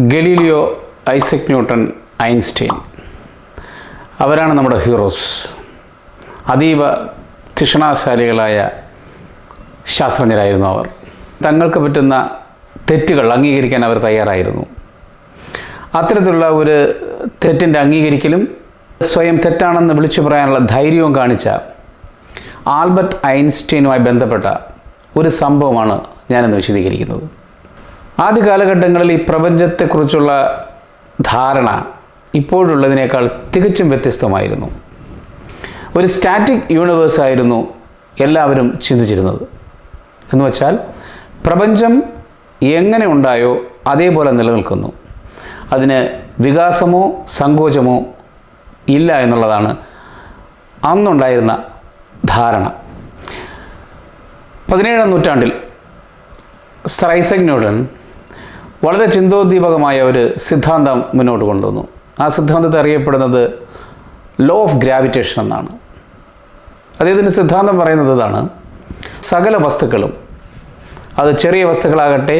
Galileo Isaac Newton Einstein. അവരാണ് നമ്മുടെ heroes. അതീവ തിഷണാശാലികളായ ശാസ്ത്രജ്ഞരായിരുന്നു അവർ. തങ്ങൾക്ക് പറ്റുന്ന തെറ്റുകൾ അംഗീകരിക്കാൻ അവർ തയ്യാറായിരുന്നു. അത്തരത്തിലുള്ള ഒരു തെറ്റിന്റെ അംഗീകരിക്കലും സ്വയം തെറ്റാണെന്ന് വിളിച്ചു പറയാനുള്ള ധൈര്യവും കാണിച്ച ആൽബർട്ട് ഐൻസ്റ്റീനുമായി ബന്ധപ്പെട്ട ഒരു സംഭവമാണ് ഞാനിന്ന് വിശദീകരിക്കുന്നത്. ആദ്യ കാലഘട്ടങ്ങളിൽ ഈ പ്രപഞ്ചത്തെക്കുറിച്ചുള്ള ധാരണ ഇപ്പോഴുള്ളതിനേക്കാൾ തികച്ചും വ്യത്യസ്തമായിരുന്നു. ഒരു സ്റ്റാറ്റിക് യൂണിവേഴ്സായിരുന്നു എല്ലാവരും ചിന്തിച്ചിരുന്നത്. എന്ന് വച്ചാൽ പ്രപഞ്ചം എങ്ങനെ ഉണ്ടായോ അതേപോലെ നിലനിൽക്കുന്നു. അതിന് വികാസമോ സങ്കോചമോ ഇല്ല എന്നുള്ളതാണ് അന്നുണ്ടായിരുന്ന ധാരണ. പതിനേഴാം നൂറ്റാണ്ടിൽ സർ വളരെ ചിന്തോദ്ദീപകമായ ഒരു സിദ്ധാന്തം മുന്നോട്ട് കൊണ്ടുവന്നു. ആ സിദ്ധാന്തത്തെ അറിയപ്പെടുന്നത് ലോ ഓഫ് ഗ്രാവിറ്റേഷൻ എന്നാണ്. അദ്ദേഹത്തിന്റെ സിദ്ധാന്തം പറയുന്നത് ഇതാണ് സകല വസ്തുക്കളും അത് ചെറിയ വസ്തുക്കളാകട്ടെ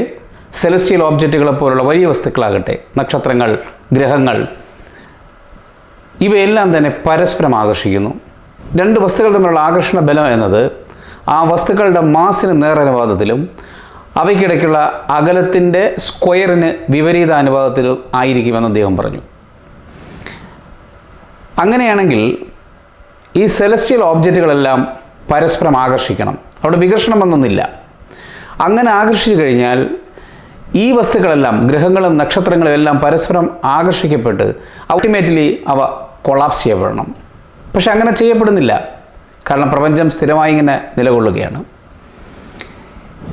സെലസ്റ്റിയൽ ഓബ്ജക്റ്റുകളെ പോലുള്ള വലിയ വസ്തുക്കളാകട്ടെ നക്ഷത്രങ്ങൾ ഗ്രഹങ്ങൾ ഇവയെല്ലാം തന്നെ പരസ്പരം ആകർഷിക്കുന്നു. രണ്ട് വസ്തുക്കൾ തമ്മിലുള്ള ആകർഷണ ബലം എന്നത് ആ വസ്തുക്കളുടെ മാസിന് നേരനുപാതത്തിലും അവയ്ക്കിടയ്ക്കുള്ള അകലത്തിന്റെ സ്ക്വയറിന് വിപരീത അനുപാതത്തിൽ ആയിരിക്കുമെന്ന് അദ്ദേഹം പറഞ്ഞു. അങ്ങനെയാണെങ്കിൽ ഈ സെലസ്റ്റിയൽ ഓബ്ജക്റ്റുകളെല്ലാം പരസ്പരം ആകർഷിക്കണം. അവിടെ വികർഷണം എന്നൊന്നില്ല അങ്ങനെ ആകർഷിച്ചു കഴിഞ്ഞാൽ ഈ വസ്തുക്കളെല്ലാം ഗ്രഹങ്ങളും നക്ഷത്രങ്ങളും എല്ലാം പരസ്പരം ആകർഷിക്കപ്പെട്ട് അൾട്ടിമേറ്റ്ലി അവ കൊളാപ്സ് ചെയ്യപ്പെടണം. പക്ഷെ അങ്ങനെ ചെയ്യപ്പെടുന്നില്ല. കാരണം പ്രപഞ്ചം സ്ഥിരമായി ഇങ്ങനെ നിലകൊള്ളുകയാണ്.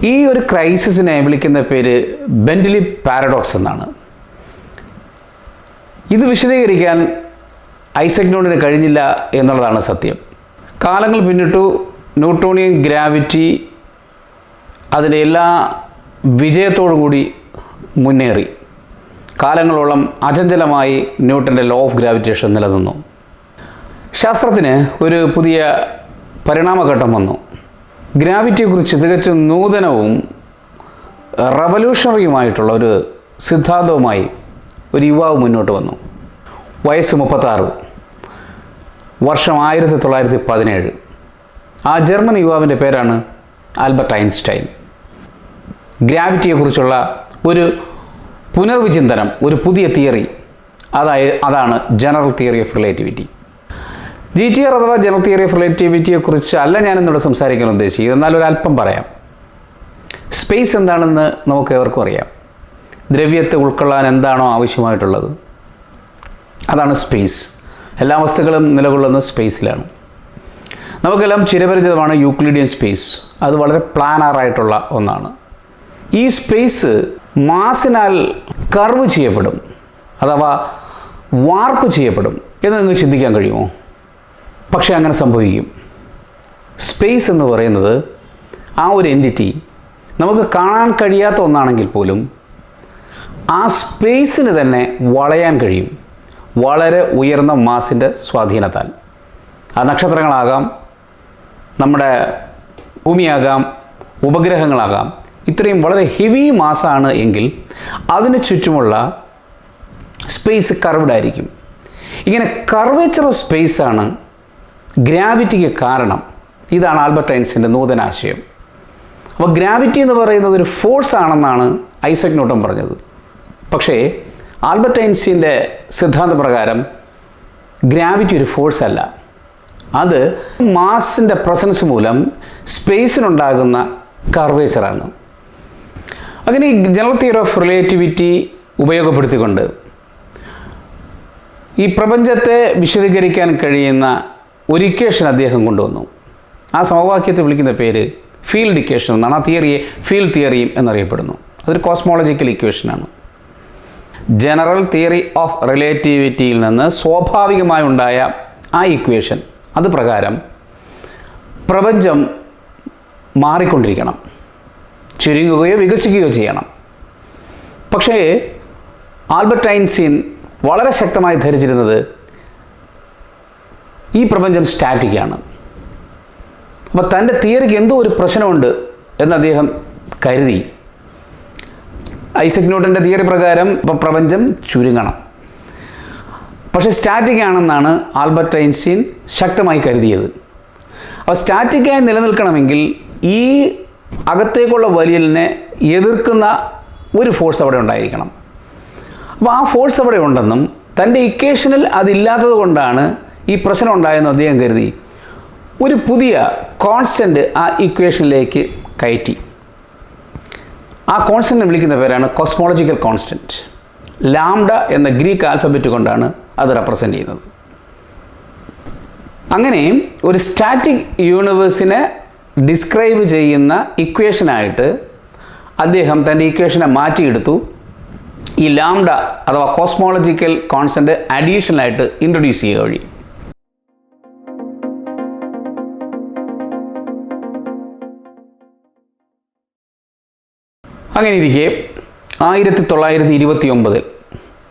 ഈ ഒരു ക്രൈസിസിനെ വിളിക്കുന്ന പേര് ബെൻഡലി പാരഡോക്സ് എന്നാണ്. ഇത് വിശദീകരിക്കാൻ ഐസക് ന്യൂട്ടന് കഴിഞ്ഞില്ല എന്നുള്ളതാണ് സത്യം. കാലങ്ങൾ പിന്നിട്ടു ന്യൂട്ടോണിയൻ ഗ്രാവിറ്റി അതിന്റെ എല്ലാ വിജയത്തോടു കൂടി മുന്നേറി. കാലങ്ങളോളം അചഞ്ചലമായി ന്യൂട്ടന്റെ ലോ ഓഫ് ഗ്രാവിറ്റേഷൻ നിലനിന്നു. ശാസ്ത്രത്തിന് ഒരു പുതിയ പരിണാമഘട്ടം വന്നു. ഗ്രാവിറ്റിയെക്കുറിച്ച് തികച്ചും നൂതനവും റവല്യൂഷണറിയുമായിട്ടുള്ള ഒരു സിദ്ധാന്തവുമായി ഒരു യുവാവ് മുന്നോട്ട് വന്നു. വയസ്സ് മുപ്പത്താറ്. വർഷം ആയിരത്തി തൊള്ളായിരത്തി പതിനേഴ് ആ ജർമ്മൻ യുവാവിന്റെ പേരാണ് ആൽബർട്ട് ഐൻസ്റ്റൈൻ. ഗ്രാവിറ്റിയെക്കുറിച്ചുള്ള ഒരു പുനർവിചിന്തനം ഒരു പുതിയ തിയറി അതായത് അതാണ് general theory of relativity. G T R അഥവാ ജനറൽ തിയറി ഓഫ് റിലേറ്റിവിറ്റിയെക്കുറിച്ച് അല്ല ഞാൻ ഇന്നിവിടെ സംസാരിക്കാൻ ഉദ്ദേശിക്കുന്നത്. എന്നാൽ അല്പം പറയാം. സ്പേസ് എന്താണെന്ന് നമുക്ക് ഏവർക്കും അറിയാം. ദ്രവ്യത്തെ ഉൾക്കൊള്ളാൻ എന്താണോ ആവശ്യമായിട്ടുള്ളത്. അതാണ് സ്പേസ് എല്ലാ വസ്തുക്കളും നിലകൊള്ളുന്ന സ്പേസിലാണ് നമുക്കെല്ലാം ചിരപരിചിതമാണ് യൂക്ലിഡിയൻ സ്പേസ് അത് വളരെ പ്ലാനാറായിട്ടുള്ള ഒന്നാണ്. ഈ സ്പേസ് മാസിനാൽ കർവ് ചെയ്യപ്പെടും. അഥവാ വാർപ്പ് ചെയ്യപ്പെടും. എന്ന് നിങ്ങൾക്ക് ചിന്തിക്കാൻ കഴിയുമോ? പക്ഷേ അങ്ങനെ സംഭവിക്കും. സ്പേസ് എന്ന് പറയുന്നത് ആ ഒരു എന്റിറ്റി നമുക്ക് കാണാൻ കഴിയാത്ത ഒന്നാണെങ്കിൽ പോലും ആ സ്പേസിന് തന്നെ വളയാൻ കഴിയും. വളരെ ഉയർന്ന മാസിന്റെ സ്വാധീനത്താൽ. ആ നക്ഷത്രങ്ങളാകാം നമ്മുടെ ഭൂമിയാകാം ഉപഗ്രഹങ്ങളാകാം. ഇത്രയും വളരെ ഹെവി മാസാണ് എങ്കിൽ അതിന് ചുറ്റുമുള്ള സ്പേസ് കർവ്ഡ് ആയിരിക്കും. ഇങ്ങനെ കർവേച്ചർ ഓഫ് സ്പേസാണ് ഗ്രാവിറ്റിക്ക് കാരണം ഇതാണ് ആൽബർട്ട് ഐൻസിന്റെ നൂതന ആശയം അപ്പോൾ ഗ്രാവിറ്റി എന്ന് പറയുന്നത് ഒരു ഫോഴ്സ് ആണെന്നാണ് ഐസക് ന്യൂട്ടൺ പറഞ്ഞത്. പക്ഷേ ആൽബർട്ട് ഐൻസിന്റെ സിദ്ധാന്തപ്രകാരം ഗ്രാവിറ്റി ഒരു ഫോഴ്സ് അല്ല. അത് മാസിന്റെ പ്രസൻസ് മൂലം സ്പേസിനുണ്ടാകുന്ന കർവേച്ചറാണ്. അങ്ങനെ ഈ ജനറൽ തിയറി ഓഫ് റിലേറ്റിവിറ്റി ഉപയോഗപ്പെടുത്തിക്കൊണ്ട് ഈ പ്രപഞ്ചത്തെ വിശദീകരിക്കാൻ കഴിയുന്ന ഒരു ഇക്വേഷൻ അദ്ദേഹം കൊണ്ടുവന്നു. ആ സമവാക്യത്തെ വിളിക്കുന്ന പേര് ഫീൽഡ് ഇക്വേഷൻ എന്നാണ്. ആ തിയറിയെ ഫീൽഡ് തിയറിയും എന്നറിയപ്പെടുന്നു. അതൊരു കോസ്മോളജിക്കൽ ഇക്വേഷനാണ് ജനറൽ തിയറി ഓഫ് റിലേറ്റിവിറ്റിയിൽ നിന്ന് സ്വാഭാവികമായി ഉണ്ടായ ആ ഇക്വേഷൻ അത് പ്രകാരം പ്രപഞ്ചം മാറിക്കൊണ്ടിരിക്കണം. ചുരുങ്ങുകയോ വികസിക്കുകയോ ചെയ്യണം. പക്ഷേ ആൽബർട്ട് ഐൻസ്റ്റീൻ വളരെ ശക്തമായി ധരിച്ചിരുന്നത് ഈ പ്രപഞ്ചം സ്റ്റാറ്റിക്കാണ്. അപ്പോൾ തന്റെ തിയറിക്ക് എന്തോ ഒരു പ്രശ്നമുണ്ട് എന്ന് അദ്ദേഹം കരുതി. ഐസക് ന്യൂട്ടന്റെ തിയറി പ്രകാരം ഇപ്പോൾ പ്രപഞ്ചം ചുരുങ്ങണം. പക്ഷേ സ്റ്റാറ്റിക് ആണെന്നാണ് ആൽബർട്ട് ഐൻസ്റ്റീൻ ശക്തമായി കരുതിയത്. അപ്പോൾ സ്റ്റാറ്റിക്കായി നിലനിൽക്കണമെങ്കിൽ ഈ അകത്തേക്കുള്ള വലിയലിനെ എതിർക്കുന്ന ഒരു ഫോഴ്സ് അവിടെ ഉണ്ടായിരിക്കണം. അപ്പോൾ ആ ഫോഴ്സ് അവിടെ ഉണ്ടെന്നും തന്റെ ഇക്വേഷനിൽ അതില്ലാത്തത് കൊണ്ടാണ് ഈ പ്രശ്നം ഉണ്ടായെന്ന് അദ്ദേഹം കരുതി. ഒരു പുതിയ കോൺസ്റ്റന്റ് ആ ഇക്വേഷനിലേക്ക് കയറ്റി. ആ കോൺസ്റ്റന്റ് വിളിക്കുന്ന പേരാണ് കോസ്മോളജിക്കൽ കോൺസ്റ്റന്റ് ലാംഡ എന്ന ഗ്രീക്ക് ആൽഫബറ്റ് കൊണ്ടാണ് അത് റെപ്രസെന്റ് ചെയ്യുന്നത്. അങ്ങനെ ഒരു സ്റ്റാറ്റിക് യൂണിവേഴ്സിനെ ഡിസ്ക്രൈബ് ചെയ്യുന്ന ഇക്വേഷനായിട്ട് അദ്ദേഹം തന്റെ ഇക്വേഷനെ മാറ്റിയെടുത്തു. ഈ ലാംഡ അഥവാ കോസ്മോളജിക്കൽ കോൺസ്റ്റന്റ് അഡീഷണലായിട്ട് ഇൻട്രൊഡ്യൂസ് ചെയ്യുക വഴി. അങ്ങനെ ഇരിക്കെ ആയിരത്തി തൊള്ളായിരത്തി ഇരുപത്തി ഒമ്പതിൽ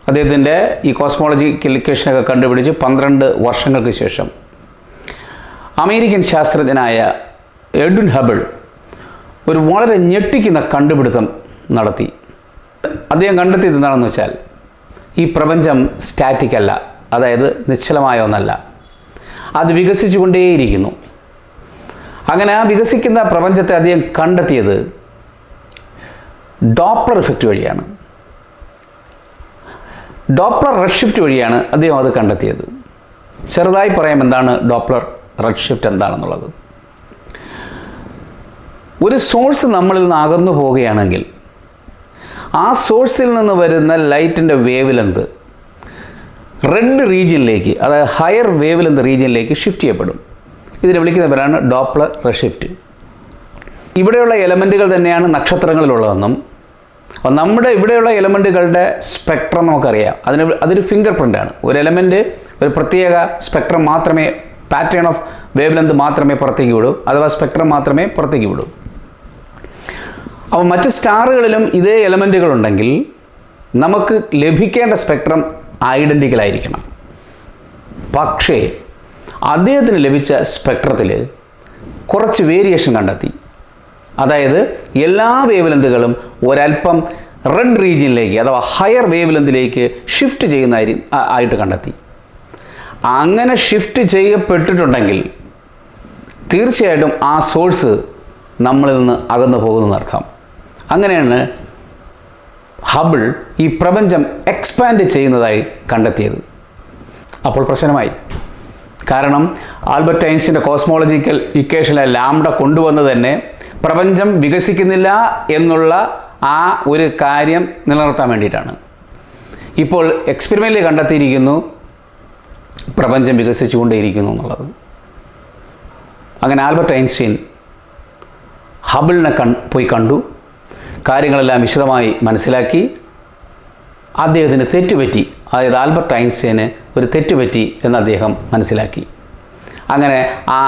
അദ്ദേഹത്തിന്റെ ഈ കോസ്മോളജി കെലിക്കേഷനൊക്കെ കണ്ടുപിടിച്ച് പന്ത്രണ്ട് വർഷങ്ങൾക്ക് ശേഷം അമേരിക്കൻ ശാസ്ത്രജ്ഞനായ എഡ്വിൻ ഹബിൾ ഒരു വളരെ ഞെട്ടിക്കുന്ന കണ്ടുപിടുത്തം നടത്തി. അദ്ദേഹം കണ്ടെത്തിയത് എന്താണെന്ന് വെച്ചാൽ ഈ പ്രപഞ്ചം സ്റ്റാറ്റിക് അല്ല അതായത് നിശ്ചലമായ ഒന്നല്ല. അത് വികസിച്ചുകൊണ്ടേയിരിക്കുന്നു. അങ്ങനെ ആ വികസിക്കുന്ന പ്രപഞ്ചത്തെ അദ്ദേഹം കണ്ടെത്തിയത് ഡോപ്ലർ ഇഫക്റ്റ് വഴിയാണ്. ഡോപ്ലർ റെഡ് ഷിഫ്റ്റ് വഴിയാണ് അദ്ദേഹം അത് കണ്ടെത്തിയത്. ചെറുതായി പറയാം എന്താണ് ഡോപ്ലർ റെഡ് ഷിഫ്റ്റ് എന്താണെന്നുള്ളത്. ഒരു സോഴ്സ് നമ്മളിൽ നിന്ന് അകന്നു പോവുകയാണെങ്കിൽ ആ സോഴ്സിൽ നിന്ന് വരുന്ന ലൈറ്റിന്റെ വേവ് ലെന്ത് റെഡ് റീജിയനിലേക്ക് അതായത് ഹയർ വേവ് ലെന്ത് റീജിയനിലേക്ക് ഷിഫ്റ്റ് ചെയ്യപ്പെടും. ഇതിനെ വിളിക്കുന്ന പേരാണ് ഡോപ്ലർ റെഡ് ഇവിടെയുള്ള എലമെന്റുകൾ തന്നെയാണ് നക്ഷത്രങ്ങളിലുള്ളതെന്നും നമ്മുടെ ഇവിടെയുള്ള എലമെന്റുകളുടെ സ്പെക്ട്രം നമുക്കറിയാം. അതിന് അതൊരു ഫിംഗർ പ്രിന്റാണ് ഒരു എലമെന്റ് ഒരു പ്രത്യേക സ്പെക്ട്രം മാത്രമേ പാറ്റേൺ ഓഫ് വേവ് ലെന്ത് മാത്രമേ പുറത്തേക്ക് വിടൂ അഥവാ സ്പെക്ട്രം മാത്രമേ പുറത്തേക്ക് വിടൂ. അപ്പോൾ മറ്റ് സ്റ്റാറുകളിലും ഇതേ എലമെന്റുകൾ ഉണ്ടെങ്കിൽ നമുക്ക് ലഭിക്കേണ്ട സ്പെക്ട്രം ഐഡന്റിക്കൽ ആയിരിക്കണം. പക്ഷേ അദ്ദേഹത്തിന് ലഭിച്ച സ്പെക്ട്രത്തിൽ കുറച്ച് വേരിയേഷൻ കണ്ടെത്തി. അതായത് എല്ലാ വേവ് ലെന്തുകളും ഒരല്പം റെഡ് റീജിയനിലേക്ക് അഥവാ ഹയർ വേവ് ലെന്തിലേക്ക് ഷിഫ്റ്റ് ചെയ്യുന്ന ആയിട്ട് കണ്ടെത്തി. അങ്ങനെ ഷിഫ്റ്റ് ചെയ്യപ്പെട്ടിട്ടുണ്ടെങ്കിൽ തീർച്ചയായിട്ടും ആ സോഴ്സ് നമ്മളിൽ നിന്ന് അകന്നു പോകുന്നതർത്ഥം അങ്ങനെയാണ് ഹബിൾ ഈ പ്രപഞ്ചം എക്സ്പാൻഡ് ചെയ്യുന്നതായി കണ്ടെത്തിയത്. അപ്പോൾ പ്രശ്നമായി. കാരണം ആൽബർട്ട് ഐൻസിന്റെ കോസ്മോളജിക്കൽ ഇക്വേഷനിലെ ലാംഡ കൊണ്ടുവന്നത് തന്നെ പ്രപഞ്ചം വികസിക്കുന്നില്ല എന്നുള്ള ആ ഒരു കാര്യം നിലനിർത്താൻ വേണ്ടിയിട്ടാണ്. ഇപ്പോൾ എക്സ്പെരിമെന്റിൽ കണ്ടെത്തിയിരിക്കുന്നു പ്രപഞ്ചം വികസിച്ചുകൊണ്ടേയിരിക്കുന്നു എന്നുള്ളത്. അങ്ങനെ ആൽബർട്ട് ഐൻസ്റ്റീൻ ഹബിളിനെ കൺ പോയി കണ്ടു കാര്യങ്ങളെല്ലാം വിശദമായി മനസ്സിലാക്കി അദ്ദേഹത്തിന് തെറ്റുപറ്റി അതായത് ആൽബർട്ട് ഐൻസ്റ്റീന് ഒരു തെറ്റുപറ്റി എന്ന് അദ്ദേഹം മനസ്സിലാക്കി. അങ്ങനെ ആ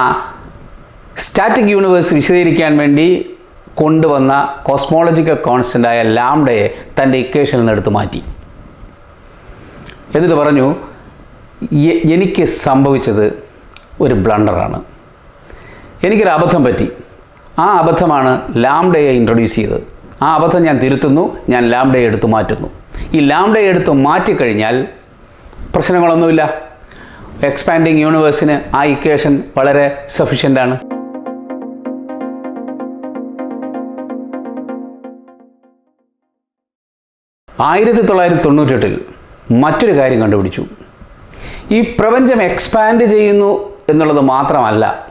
സ്റ്റാറ്റിക് യൂണിവേഴ്സ് വിശദീകരിക്കാൻ വേണ്ടി കൊണ്ടുവന്ന കോസ്മോളജിക്കൽ കോൺസ്റ്റന്റായ ലാംഡയെ തന്റെ ഇക്വേഷനിൽ നിന്ന് എടുത്തു മാറ്റി. എന്നിട്ട് പറഞ്ഞു എനിക്ക് സംഭവിച്ചത് ഒരു ബ്ലണ്ടറാണ് എനിക്കൊരു അബദ്ധം പറ്റി. ആ അബദ്ധമാണ് ലാംഡയെ ഇൻട്രൊഡ്യൂസ് ചെയ്തത്. ആ അബദ്ധം ഞാൻ തിരുത്തുന്നു ഞാൻ ലാംഡയെ എടുത്തു മാറ്റുന്നു. ഈ ലാംഡയെ എടുത്ത് മാറ്റിക്കഴിഞ്ഞാൽ പ്രശ്നങ്ങളൊന്നുമില്ല. എക്സ്പാൻഡിങ് യൂണിവേഴ്സിന് ആ ഇക്വേഷൻ വളരെ സഫീഷ്യന്റ് ആണ്. ആയിരത്തി തൊള്ളായിരത്തി തൊണ്ണൂറ്റെട്ടിൽ മറ്റൊരു കാര്യം കണ്ടുപിടിച്ചു. ഈ പ്രപഞ്ചം എക്സ്പാൻഡ് ചെയ്യുന്നു എന്നുള്ളത് മാത്രമല്ല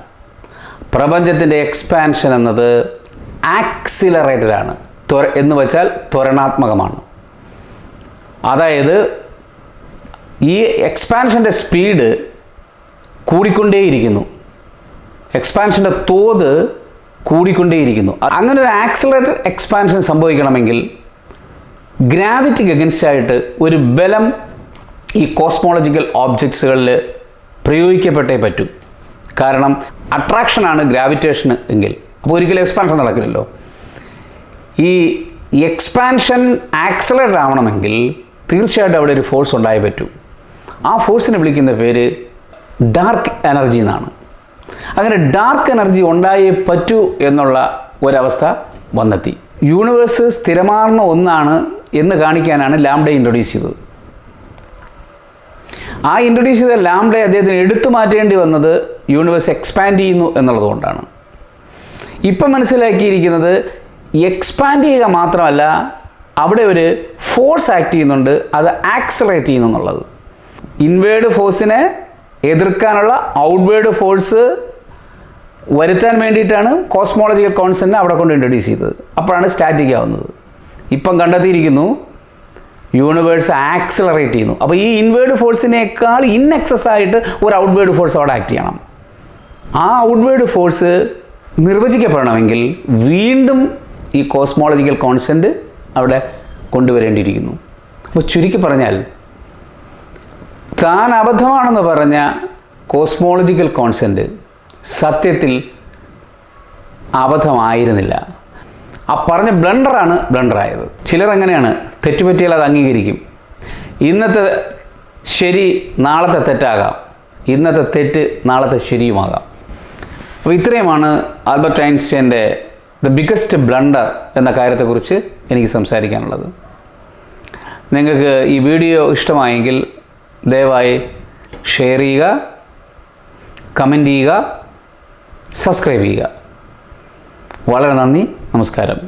പ്രപഞ്ചത്തിന്റെ എക്സ്പാൻഷൻ എന്നത് ആക്സിലറേറ്റഡ് ആണ്. ത്വര എന്ന് വെച്ചാൽ ത്വരണാത്മകമാണ്. അതായത് ഈ എക്സ്പാൻഷന്റെ സ്പീഡ് കൂടിക്കൊണ്ടേയിരിക്കുന്നു. എക്സ്പാൻഷന്റെ തോത് കൂടിക്കൊണ്ടേയിരിക്കുന്നു. അങ്ങനെ ഒരു ആക്സിലറേറ്റഡ് എക്സ്പാൻഷൻ സംഭവിക്കണമെങ്കിൽ ഗ്രാവിറ്റിക്ക് അഗൻസ്റ്റ് ആയിട്ട് ഒരു ബലം ഈ കോസ്മോളജിക്കൽ ഓബ്ജക്ട്സുകളിൽ പ്രയോഗിക്കപ്പെട്ടേ പറ്റൂ. കാരണം അട്രാക്ഷനാണ് ഗ്രാവിറ്റേഷന് എങ്കിൽ. അപ്പോൾ ഒരിക്കലും എക്സ്പാൻഷൻ നടക്കില്ലല്ലോ. ഈ എക്സ്പാൻഷൻ ആക്സലേറ്റഡ് ആവണമെങ്കിൽ തീർച്ചയായിട്ടും അവിടെ ഒരു ഫോഴ്സ് ഉണ്ടായേ പറ്റൂ. ആ ഫോഴ്സിനെ വിളിക്കുന്ന പേര് ഡാർക്ക് എനർജി എന്നാണ്. അങ്ങനെ ഡാർക്ക് എനർജി ഉണ്ടായേ പറ്റൂ എന്നുള്ള ഒരവസ്ഥ വന്നെത്തി. യൂണിവേഴ്സ് സ്ഥിരമാർന്ന ഒന്നാണ് എന്ന് കാണിക്കാനാണ് ലാംഡ ഇൻട്രൊഡ്യൂസ് ചെയ്തത്. ആ ഇൻട്രൊഡ്യൂസ് ചെയ്ത ലാംഡയെ അദ്ദേഹത്തിന് എടുത്തു മാറ്റേണ്ടി വന്നത് യൂണിവേഴ്സ് എക്സ്പാൻഡ് ചെയ്യുന്നു എന്നുള്ളതുകൊണ്ടാണ് ഇപ്പം മനസ്സിലാക്കിയിരിക്കുന്നത് എക്സ്പാൻഡ് ചെയ്യുക മാത്രമല്ല അവിടെ ഒരു ഫോഴ്സ് ആക്ട് ചെയ്യുന്നുണ്ട് അത് ആക്സലറേറ്റ് ചെയ്യുന്നു എന്നുള്ളത്. ഇൻവേർഡ് ഫോഴ്സിനെ എതിർക്കാനുള്ള ഔട്ട്വേർഡ് ഫോഴ്സ് വരുത്താൻ വേണ്ടിയിട്ടാണ് കോസ്മോളജിക്കൽ കോൺസെപ്റ്റിനെ അവിടെ കൊണ്ട് ഇൻട്രൊഡ്യൂസ് ചെയ്തത്. അപ്പോഴാണ് സ്റ്റാറ്റിക് ആവുന്നത്. ഇപ്പം കണ്ടെത്തിയിരിക്കുന്നു. യൂണിവേഴ്സ് ആക്സിലറേറ്റ് ചെയ്യുന്നു. അപ്പോൾ ഈ ഇൻവേർഡ് ഫോഴ്സിനേക്കാൾ ഇൻഎക്സസ് ആയിട്ട് ഒരു ഔട്ട്വേർഡ് ഫോഴ്സ് അവിടെ ആക്ട് ചെയ്യണം. ആ ഔട്ട്വേർഡ് ഫോഴ്സ് നിർവചിക്കപ്പെടണമെങ്കിൽ വീണ്ടും ഈ കോസ്മോളജിക്കൽ കോൺസെന്റ് അവിടെ കൊണ്ടുവരേണ്ടിയിരിക്കുന്നു. അപ്പോൾ ചുരുക്കി പറഞ്ഞാൽ താൻ അബദ്ധമാണെന്ന് പറഞ്ഞ കോസ്മോളജിക്കൽ കോൺസെന്റ് സത്യത്തിൽ അബദ്ധമായിരുന്നില്ല. ആ പറഞ്ഞ ബ്ലണ്ടറാണ് ബ്ലണ്ടറായത് ചിലർ എങ്ങനെയാണ്? തെറ്റുപറ്റിയാൽ അത് അംഗീകരിക്കും. ഇന്നത്തെ ശരി നാളത്തെ തെറ്റാകാം. ഇന്നത്തെ തെറ്റ് നാളത്തെ ശരിയുമാകാം. അപ്പോൾ ഇത്രയുമാണ് ആൽബർട്ട് ഐൻസ്റ്റൈന്റെ ദ ബിഗസ്റ്റ് ബ്ലണ്ടർ എന്ന കാര്യത്തെക്കുറിച്ച് എനിക്ക് സംസാരിക്കാനുള്ളത്. നിങ്ങൾക്ക് ഈ വീഡിയോ ഇഷ്ടമായെങ്കിൽ ദയവായി ഷെയർ ചെയ്യുക കമന്റ് ചെയ്യുക സബ്സ്ക്രൈബ് ചെയ്യുക. വളരെ നന്ദി നമസ്കാരം.